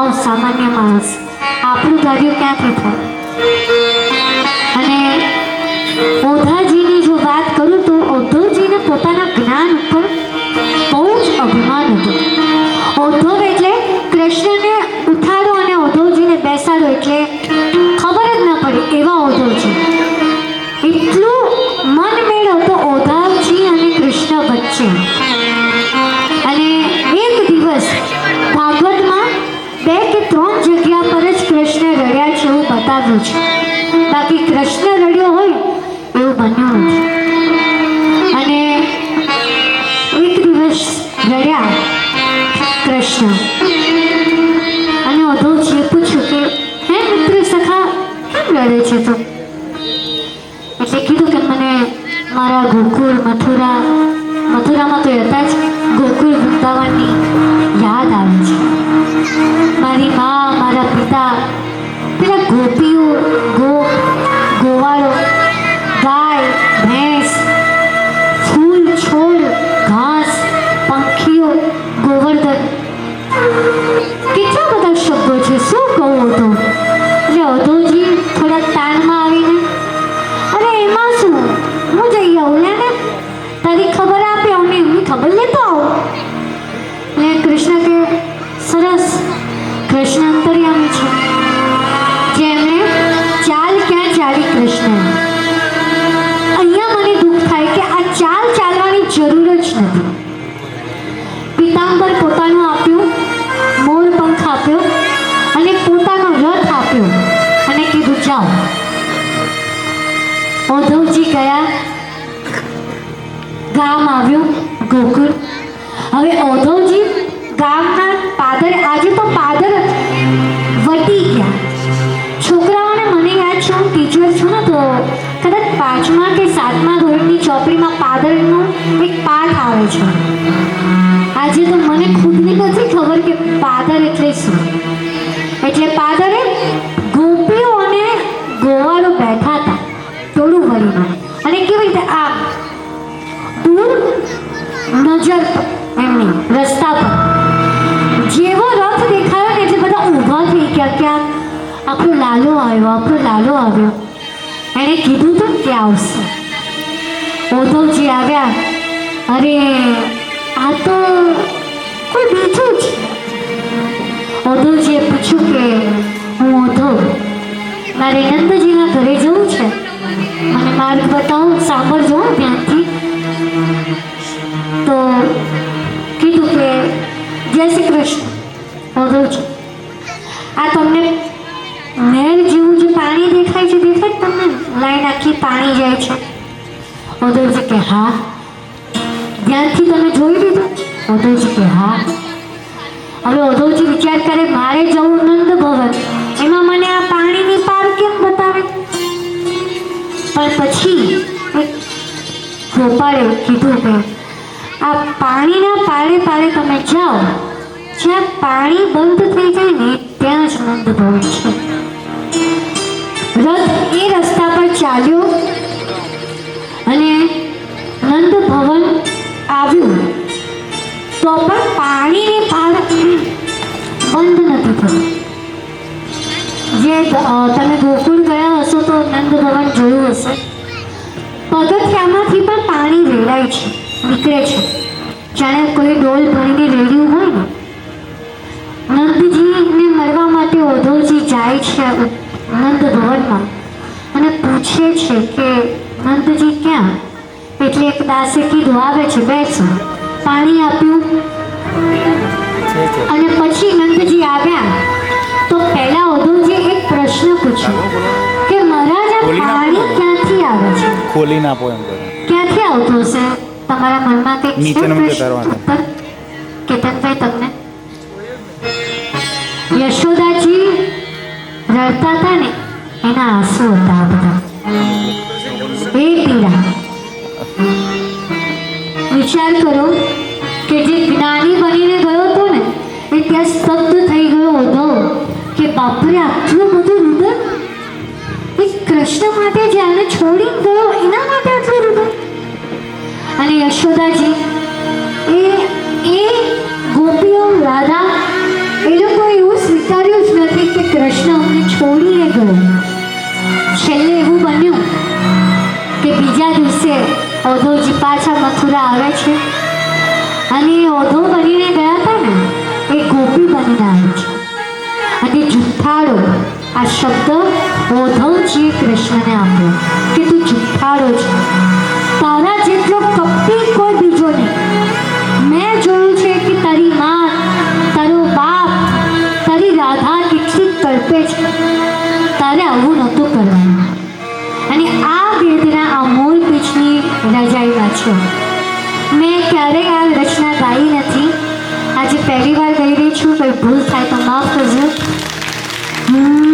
હાવ સામાન્ય માણસ. આપણું કાર્ય ક્યાંથી થાય? અને ઓધાજીની જો વાત કરું તો ઓધોજીને પોતાના જ્ઞાન ઉપર બહુ જ અભિમાન હતું. ઓધો એટલે કૃષ્ણને ઉઠાડો અને ઓધોજીને બેસાડો એટલે ત્રણ જગ્યા પર જ કૃષ્ણ રડ્યા છે એવું બતાવ્યું છે. બાકી કૃષ્ણ રડ્યો હોય એવું બન્યું નથી. અને એક દિવસ રડ્યા કૃષ્ણ. અને ઉદ્ધવજીએ પૂછ્યું કે, હે મિત્ર સખા, કેમ રડે છે તું? એટલે કીધું કે, મને મારા ગોકુળ મથુરા, મથુરામાં તો હતા જ ખબર લેતો આવો. એટલે કૃષ્ણ કે સરસ કૃષ્ણ અંતર્યામી છે. જેમણે ચાલ ક્યાં ચાલી કૃષ્ણ? અહીંયા મને દુઃખ થાય કે આ ચાલ ચાલવાની જરૂર જ નથી. પિતાંબર પોતાનું આપ્યું, મોર પંખ આપ્યો અને પોતાનો રથ આપ્યો અને કીધું, જાઓ. ઉદ્ધવજી ગયા ગોકુળ. હવે ઓધોજી ગામના પાદર, આજે તો પાદર વટી ગયા. છોકરાઓને મને યાદ છે, હું ટીચર છું ને તો કદાચ પાંચમા કે સાતમા ધોરણની ચોપડીમાં પાદરનો એક પાઠ આવે છે. આજે તો મને ખુદને નથી ખબર કે પાદર એટલે શું. એટલે પાદરે ગોપીઓ અને ગોવાળો બેઠા હતા, ટોળું ભરીને અને કેવી રીતે આ રસ્તા પર. જેવો રથ દેખાયો ને એટલે બધા ઊભા થઈ ગયા. ક્યાં આપણો લાલો આવ્યો, આપણો લાલો આવ્યો. એણે કીધું તો કે આવશે. ઉદ્ધવજી આવ્યા, અરે, આ તો કોઈ બીજું છે ઉદ્ધવજીએ પૂછ્યું કે હું ઉદ્ધવ મારે નંદજીના ઘરે જવું છે. મને માર્ગ બતાવો, સાંભળજો ત્યાંથી તો જય શ્રી કૃષ્ણ. ઉદ્ધવજી આ તમને નહેર જેવું જે પાણી દેખાય છે દેખાય છે તમને? લાઈન આખી પાણી જાય છે. ઉદ્ધવજી કે હા. ધ્યાનથી તમે જોઈ લીધું? ઉદ્ધવજી કે હા. હવે ઉદ્ધવજી વિચાર કરે, મારે જવું નંદ ભવન. એમાં મને આ પાણીની પાર કેમ બતાવે? પણ પછી ગોપાળે કીધું કે આ પાણીના પારે પારે તમે જાઓ. જ્યાં પાણી બંધ થઈ જાય ને, ત્યાં જ નંદ ભવન છે. રથ એ રસ્તા પર ચાલ્યો અને નંદ ભવન આવ્યું. તો પણ પાણીની પાર બંધ નથી થયું. જે તમે ગોકુળ ગયા હશો તો નંદ ભવન જોયું હશે. પગથિયામાંથી પણ પાણી રેડાય છે, નીકળે છે. જાણે કોઈ ડોલ ભરીને રેડ્યું હોય ને. નંદજીને મળવા માટે ઉદ્ધવજી જાય છે નંદ ભવનમાં અને પૂછે છે કે નંદજી ક્યાં? એટલે એક દાસે કીધું આવે છે બેસો પાણી આપ્યું. અને પછી નંદજી આવ્યા. તો પહેલા ઉદ્ધવજી એક પ્રશ્ન પૂછ્યો કે મહારાજ આ પાણી ક્યાંથી આવે છે? ખોલી નાખો એમ ક્યાંથી આવતું હશે? તમારા મનમાં કંઈક પ્રશ્ન ઉતારવાનું. પાછા આવે છે. અને એ ઓધો બનીને ગયા હતા ને, એ ગોપી બનીને આવે છે. અને જુઠ્ઠાળો, આ શબ્દ ઓધવજી કૃષ્ણને આપ્યો કે તું જુઠ્ઠાળો છે. તારા જેટલો કપટી કોઈ બીજો નહીં. મેં જોયું છે કે તારી માં, તારો બાપ, તારી રાધા કેટલી તડપે છે. તારે આવું નહોતું કરવાનું. અને આ વેદના આ મૂળ પીઠની રજાઈમાં છે મેં ક્યારેય આ રચના ગાઈ નથી. આજે પહેલી વાર ગાઈ રહી છું, કોઈ ભૂલ થાય તો માફ કરજો. હમ.